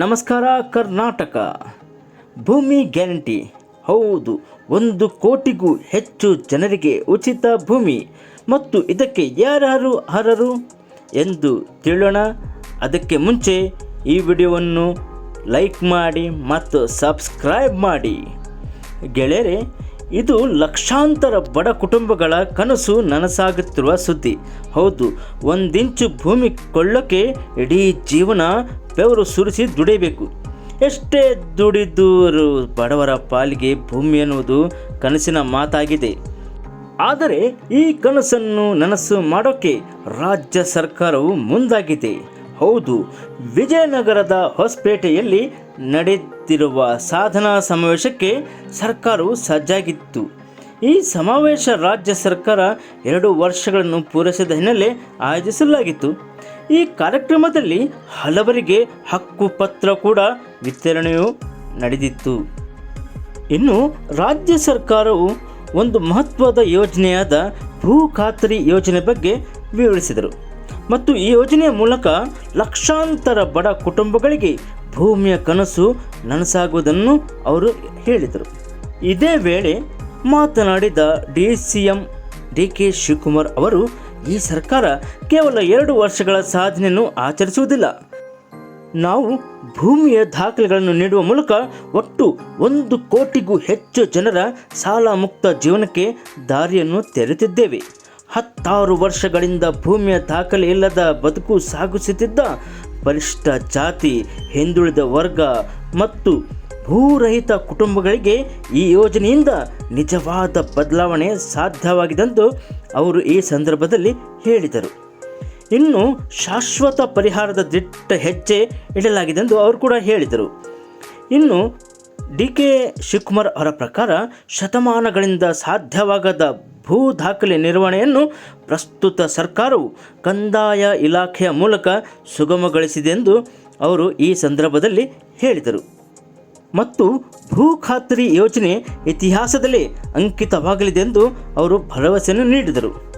ನಮಸ್ಕಾರ, ಕರ್ನಾಟಕ. ಭೂಮಿ ಗ್ಯಾರಂಟಿ. ಹೌದು, ಒಂದು ಕೋಟಿಗೂ ಹೆಚ್ಚು ಜನರಿಗೆ ಉಚಿತ ಭೂಮಿ. ಮತ್ತು ಇದಕ್ಕೆ ಯಾರು ಅರ್ಹರು ಎಂದು ತಿಳಿಯೋಣ. ಅದಕ್ಕೆ ಮುಂಚೆ ಈ ವಿಡಿಯೋವನ್ನು ಲೈಕ್ ಮಾಡಿ ಮತ್ತು ಸಬ್ಸ್ಕ್ರೈಬ್ ಮಾಡಿ. ಗೆಳೆಯರೆ, ಇದು ಲಕ್ಷಾಂತರ ಬಡ ಕುಟುಂಬಗಳ ಕನಸು ನನಸಾಗುತ್ತಿರುವ ಸುದ್ದಿ. ಹೌದು, ಒಂದಿಂಚು ಭೂಮಿ ಕೊಳ್ಳೋಕೆ ಇಡೀ ಜೀವನ ಬೆವರು ಸುರಿಸಿ ದುಡಿಬೇಕು. ಎಷ್ಟೇ ದುಡಿದವರು ಬಡವರ ಪಾಲಿಗೆ ಭೂಮಿ ಎನ್ನುವುದು ಕನಸಿನ ಮಾತಾಗಿದೆ. ಆದರೆ ಈ ಕನಸನ್ನು ನನಸು ಮಾಡೋಕ್ಕೆ ರಾಜ್ಯ ಸರ್ಕಾರವು ಮುಂದಾಗಿದೆ. ಹೌದು, ವಿಜಯನಗರದ ಹೊಸಪೇಟೆಯಲ್ಲಿ ನಡೆದಿರುವ ಸಾಧನಾ ಸಮಾವೇಶಕ್ಕೆ ಸರ್ಕಾರವು ಸಜ್ಜಾಗಿತ್ತು. ಈ ಸಮಾವೇಶ ರಾಜ್ಯ ಸರ್ಕಾರ ಎರಡು ವರ್ಷಗಳನ್ನು ಪೂರೈಸಿದ ಹಿನ್ನೆಲೆ ಆಯೋಜಿಸಲಾಗಿತ್ತು. ಈ ಕಾರ್ಯಕ್ರಮದಲ್ಲಿ ಹಲವರಿಗೆ ಹಕ್ಕುಪತ್ರ ಕೂಡ ವಿತರಣೆಯು ನಡೆದಿತ್ತು. ಇನ್ನು ರಾಜ್ಯ ಸರ್ಕಾರವು ಒಂದು ಮಹತ್ವದ ಯೋಜನೆಯಾದ ಭೂ ಖಾತರಿ ಯೋಜನೆ ಬಗ್ಗೆ ವಿವರಿಸಿದರು. ಮತ್ತು ಈ ಯೋಜನೆಯ ಮೂಲಕ ಲಕ್ಷಾಂತರ ಬಡ ಕುಟುಂಬಗಳಿಗೆ ಭೂಮಿಯ ಕನಸು ನನಸಾಗುವುದನ್ನು ಅವರು ಹೇಳಿದರು. ಇದೇ ವೇಳೆ ಮಾತನಾಡಿದ D C M D K Shivakumar ಅವರು ಈ ಸರ್ಕಾರ ಕೇವಲ ಎರಡು ವರ್ಷಗಳ ಸಾಧನೆಯನ್ನು ಆಚರಿಸುವುದಿಲ್ಲ. ನಾವು ಭೂಮಿಯ ದಾಖಲೆಗಳನ್ನು ನೀಡುವ ಮೂಲಕ ಒಟ್ಟು ಒಂದು ಕೋಟಿಗೂ ಹೆಚ್ಚು ಜನರ ಸಾಲ ಮುಕ್ತ ಜೀವನಕ್ಕೆ ದಾರಿಯನ್ನು ತೆರೆದಿದ್ದೇವೆ. ಹತ್ತಾರು ವರ್ಷಗಳಿಂದ ಭೂಮಿಯ ದಾಖಲೆ ಇಲ್ಲದ ಬದುಕು ಸಾಗಿಸುತ್ತಿದ್ದ ಪರಿಷ್ಠ ಜಾತಿ, ಹಿಂದುಳಿದ ವರ್ಗ ಮತ್ತು ಭೂರಹಿತ ಕುಟುಂಬಗಳಿಗೆ ಈ ಯೋಜನೆಯಿಂದ ನಿಜವಾದ ಬದಲಾವಣೆ ಸಾಧ್ಯವಾಗಿದೆಂದು ಅವರು ಈ ಸಂದರ್ಭದಲ್ಲಿ ಹೇಳಿದರು. ಇನ್ನು ಶಾಶ್ವತ ಪರಿಹಾರದ ದಿಟ್ಟ ಹೆಜ್ಜೆ ಇಡಲಾಗಿದೆ ಎಂದು ಅವರು ಕೂಡ ಹೇಳಿದರು. ಇನ್ನು ಡಿ ಕೆ ಶಿವಕುಮಾರ್ ಅವರ ಪ್ರಕಾರ ಶತಮಾನಗಳಿಂದ ಸಾಧ್ಯವಾಗದ ಭೂ ದಾಖಲೆ ನಿರ್ವಹಣೆಯನ್ನು ಪ್ರಸ್ತುತ ಸರ್ಕಾರವು ಕಂದಾಯ ಇಲಾಖೆಯ ಮೂಲಕ ಸುಗಮಗೊಳಿಸಿದೆ ಎಂದು ಅವರು ಈ ಸಂದರ್ಭದಲ್ಲಿ ಹೇಳಿದರು. ಮತ್ತು ಭೂ ಖಾತ್ರಿ ಯೋಜನೆ ಇತಿಹಾಸದಲ್ಲಿ ಅಂಕಿತವಾಗಲಿದೆ ಎಂದು ಅವರು ಭರವಸೆಯನ್ನು ನೀಡಿದರು.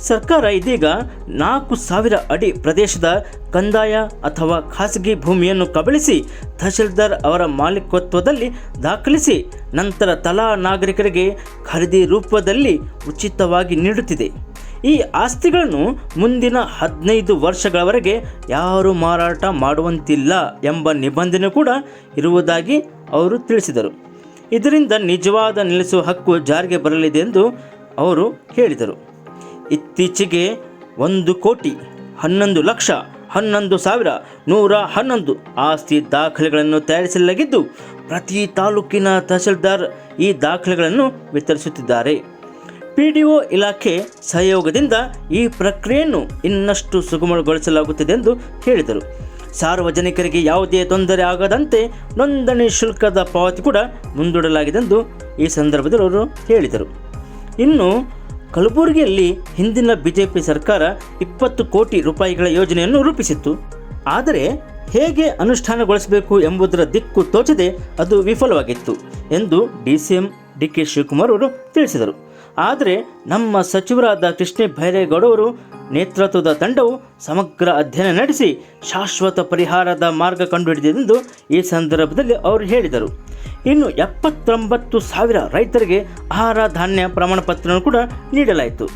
ಸರ್ಕಾರ ಇದೀಗ ನಾಲ್ಕು ಸಾವಿರ ಅಡಿ ಪ್ರದೇಶದ ಕಂದಾಯ ಅಥವಾ ಖಾಸಗಿ ಭೂಮಿಯನ್ನು ಕಬಳಿಸಿ ತಹಶೀಲ್ದಾರ್ ಅವರ ಮಾಲೀಕತ್ವದಲ್ಲಿ ದಾಖಲಿಸಿ ನಂತರ ತಲಾ ನಾಗರಿಕರಿಗೆ ಖರೀದಿ ರೂಪದಲ್ಲಿ ಉಚಿತವಾಗಿ ನೀಡುತ್ತಿದೆ. ಈ ಆಸ್ತಿಗಳನ್ನು ಮುಂದಿನ ಹದಿನೈದು ವರ್ಷಗಳವರೆಗೆ ಯಾರು ಮಾರಾಟ ಮಾಡುವಂತಿಲ್ಲ ಎಂಬ ನಿಬಂಧನೆ ಕೂಡ ಇರುವುದಾಗಿ ಅವರು ತಿಳಿಸಿದರು. ಇದರಿಂದ ನಿಜವಾದ ನಿಲ್ಲಿಸುವ ಹಕ್ಕು ಜಾರಿಗೆ ಬರಲಿದೆ ಎಂದು ಅವರು ಹೇಳಿದರು. ಇತ್ತೀಚೆಗೆ ಒಂದು ಕೋಟಿ, ಹನ್ನೊಂದು ಲಕ್ಷ, ಹನ್ನೊಂದು ಸಾವಿರ, ನೂರ ಹನ್ನೊಂದು ಆಸ್ತಿ ದಾಖಲೆಗಳನ್ನು ತಯಾರಿಸಲಾಗಿದ್ದು, ಪ್ರತಿ ತಾಲೂಕಿನ ತಹಸೀಲ್ದಾರ್ ಈ ದಾಖಲೆಗಳನ್ನು ವಿತರಿಸುತ್ತಿದ್ದಾರೆ. ಪಿ ಡಿ ಒ ಇಲಾಖೆ ಸಹಯೋಗದಿಂದ ಈ ಪ್ರಕ್ರಿಯೆಯನ್ನು ಇನ್ನಷ್ಟು ಸುಗಮಗೊಳಿಸಲಾಗುತ್ತಿದೆ ಎಂದು ಹೇಳಿದರು. ಸಾರ್ವಜನಿಕರಿಗೆ ಯಾವುದೇ ತೊಂದರೆ ಆಗದಂತೆ ನೋಂದಣಿ ಶುಲ್ಕದ ಪಾವತಿ ಕೂಡ ಮುಂದೂಡಲಾಗಿದೆ ಎಂದು ಈ ಸಂದರ್ಭದಲ್ಲಿ ಅವರು ಹೇಳಿದರು. ಇನ್ನು ಕಲಬುರಗಿಯಲ್ಲಿ ಹಿಂದಿನ ಬಿಜೆಪಿ ಸರ್ಕಾರ ಇಪ್ಪತ್ತು ಕೋಟಿ ರೂಪಾಯಿಗಳ ಯೋಜನೆಯನ್ನು ರೂಪಿಸಿತ್ತು. ಆದರೆ ಹೇಗೆ ಅನುಷ್ಠಾನಗೊಳಿಸಬೇಕು ಎಂಬುದರ ದಿಕ್ಕು ತೋಚದೆ ಅದು ವಿಫಲವಾಗಿತ್ತು ಎಂದು D C M D K Shivakumar ಅವರು ತಿಳಿಸಿದರು. ಆದರೆ ನಮ್ಮ ಸಚಿವರಾದ ಕೃಷ್ಣ ಬೈರೇಗೌಡ ಅವರು ನೇತೃತ್ವದ ತಂಡವು ಸಮಗ್ರ ಅಧ್ಯಯನ ನಡೆಸಿ ಶಾಶ್ವತ ಪರಿಹಾರದ ಮಾರ್ಗ ಕಂಡುಹಿಡಿದಿದೆ ಎಂದು ಈ ಸಂದರ್ಭದಲ್ಲಿ ಅವರು ಹೇಳಿದರು. ಇನ್ನು ಎಪ್ಪತ್ತೊಂಬತ್ತು ಸಾವಿರ ರೈತರಿಗೆ ಆಹಾರ ಧಾನ್ಯ ಪ್ರಮಾಣಪತ್ರವನ್ನು ಕೂಡ ನೀಡಲಾಯಿತು.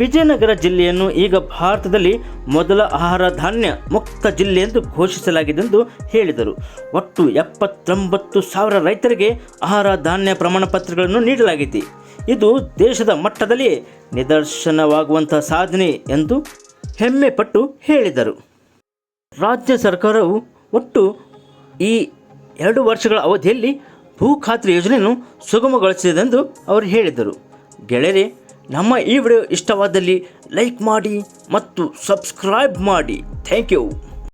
ವಿಜಯನಗರ ಜಿಲ್ಲೆಯನ್ನು ಈಗ ಭಾರತದಲ್ಲಿ ಮೊದಲ ಆಹಾರ ಧಾನ್ಯ ಮುಕ್ತ ಜಿಲ್ಲೆ ಎಂದು ಘೋಷಿಸಲಾಗಿದೆ ಎಂದು ಹೇಳಿದರು. ಒಟ್ಟು ಎಪ್ಪತ್ತೊಂಬತ್ತು ಸಾವಿರ ರೈತರಿಗೆ ಆಹಾರ ಧಾನ್ಯ ಪ್ರಮಾಣಪತ್ರಗಳನ್ನು ನೀಡಲಾಗಿದೆ ಇದು ದೇಶದ ಮಟ್ಟದಲ್ಲಿ ನಿದರ್ಶನವಾಗುವಂಥ ಸಾಧನೆ ಎಂದು ಹೆಮ್ಮೆ ಪಟ್ಟು ಹೇಳಿದರು. ರಾಜ್ಯ ಸರ್ಕಾರವು ಒಟ್ಟು ಈ ಎರಡು ವರ್ಷಗಳ ಅವಧಿಯಲ್ಲಿ ಭೂ ಖಾತ್ರಿ ಯೋಜನೆಯನ್ನು ಸುಗಮಗೊಳಿಸಿದೆ ಎಂದು ಅವರು ಹೇಳಿದರು. ಗೆಳೆಯರೆ, ನಮ್ಮ ಈ ವಿಡಿಯೋ ಇಷ್ಟವಾದಲ್ಲಿ ಲೈಕ್ ಮಾಡಿ ಮತ್ತು ಸಬ್ಸ್ಕ್ರೈಬ್ ಮಾಡಿ. Thank you.